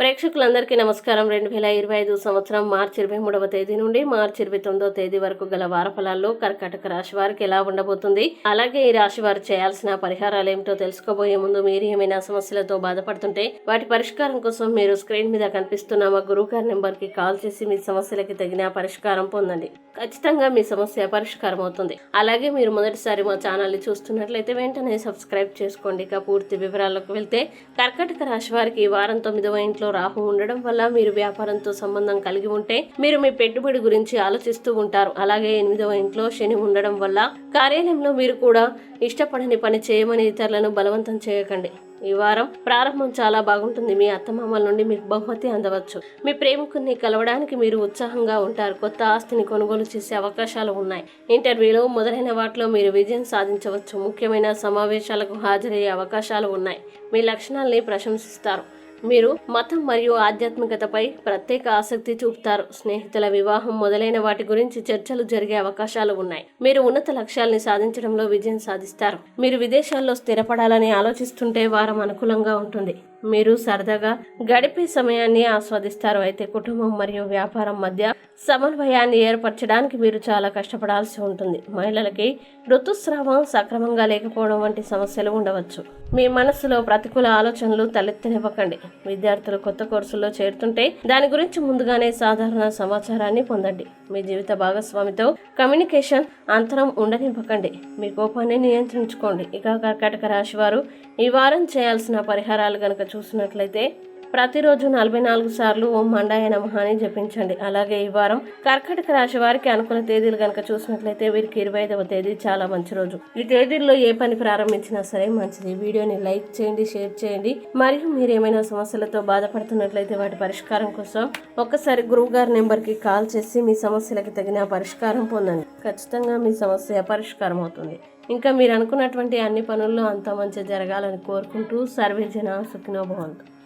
ప్రేక్షకులందరికీ నమస్కారం. రెండు వేల ఇరవై ఐదు సంవత్సరం మార్చి ఇరవై మూడవ తేదీ నుండి మార్చి ఇరవై తొమ్మిదవ తేదీ వరకు గల వార ఫలాల్లో కర్కాటక రాశి వారికి ఎలా ఉండబోతుంది? అలాగే ఈ రాశి వారు చేయాల్సిన పరిహారాలు ఏమిటో తెలుసుకోబోయే ముందు మీరు ఏమైనా సమస్యలతో బాధపడుతుంటే వాటి పరిష్కారం కోసం మీరు స్క్రీన్ మీద కనిపిస్తున్న మా గురువు గారి నెంబర్కి కాల్ చేసి మీ సమస్యలకి తగిన పరిష్కారం పొందండి. ఖచ్చితంగా మీ సమస్య పరిష్కారం అవుతుంది. అలాగే మీరు మొదటిసారి మా ఛానల్ని చూస్తున్నట్లయితే వెంటనే సబ్స్క్రైబ్ చేసుకోండి. ఇక పూర్తి వివరాలకు వెళ్తే కర్కాటక రాశి వారికి వారం తొమ్మిదవ ఇంట్లో రాహు ఉండడం వల్ల మీరు వ్యాపారంతో సంబంధం కలిగి ఉంటే మీరు మీ పెట్టుబడి గురించి ఆలోచిస్తూ ఉంటారు. అలాగే ఎనిమిదవ ఇంట్లో శని ఉండడం వల్ల కార్యాలయంలో మీరు కూడా ఇష్టపడని పని చేయమని ఇతరులను బలవంతం చేయకండి. ఈ వారం ప్రారంభం చాలా బాగుంటుంది. మీ అత్తమామల నుండి మీకు బహుమతి అందవచ్చు. మీ ప్రేమికుని కలవడానికి మీరు ఉత్సాహంగా ఉంటారు. కొత్త ఆస్తిని కొనుగోలు చేసే అవకాశాలు ఉన్నాయి. ఇంటర్వ్యూలో మొదలైన వాటిలో మీరు విజయం సాధించవచ్చు. ముఖ్యమైన సమావేశాలకు హాజరయ్యే అవకాశాలు ఉన్నాయి. మీ లక్షణాల్ని ప్రశంసిస్తారు. మీరు మతం మరియు ఆధ్యాత్మికతపై ప్రత్యేక ఆసక్తి చూపుతారు. స్నేహితుల వివాహం మొదలైన వాటి గురించి చర్చలు జరిగే అవకాశాలు ఉన్నాయి. మీరు ఉన్నత లక్ష్యాల్ని సాధించడంలో విజయం సాధిస్తారు. మీరు విదేశాల్లో స్థిరపడాలని ఆలోచిస్తుంటే వారం అనుకూలంగా ఉంటుంది. మీరు సరదాగా గడిపే సమయాన్ని ఆస్వాదిస్తారు. అయితే కుటుంబం మరియు వ్యాపారం మధ్య సమన్వయాన్ని ఏర్పరచడానికి మీరు చాలా కష్టపడాల్సి ఉంటుంది. మహిళలకి ఋతుస్రావం సక్రమంగా లేకపోవడం వంటి సమస్యలు ఉండవచ్చు. మీ మనసులో ప్రతికూల ఆలోచనలు తలెత్తనివ్వకండి. విద్యార్థులు కొత్త కోర్సుల్లో చేరుతుంటే దాని గురించి ముందుగానే సాధారణ సమాచారాన్ని పొందండి. మీ జీవిత భాగస్వామితో కమ్యూనికేషన్ అంతరం ఉండనివ్వకండి. మీ కోపాన్ని నియంత్రించుకోండి. ఇక కర్కాటక రాశి వారు ఈ వారం చేయాల్సిన పరిహారాలు కనుక చూసినట్లయితే ప్రతిరోజు నలభై నాలుగు సార్లు ఓం మండాయ నమః అని జపించండి. అలాగే ఈ వారం కర్కటక రాశి వారికి అనుకున్న తేదీలు కనుక చూసినట్లయితే వీరికి ఇరవై ఐదవ తేదీ చాలా మంచి రోజు. ఈ తేదీల్లో ఏ పని ప్రారంభించినా సరే మంచిది. వీడియోని లైక్ చేయండి షేర్ చేయండి. మరియు మీరు ఏమైనా సమస్యలతో బాధపడుతున్నట్లయితే వాటి పరిష్కారం కోసం ఒక్కసారి గురువు గారి నెంబర్కి కాల్ చేసి మీ సమస్యలకి తగిన పరిష్కారం పొందండి. ఖచ్చితంగా మీ సమస్య పరిష్కారం అవుతుంది. ఇంకా మీరు అనుకున్నటువంటి అన్ని పనుల్లో అంతా మంచి జరగాలని కోరుకుంటూ సర్వే జన సుఖినోభవంతు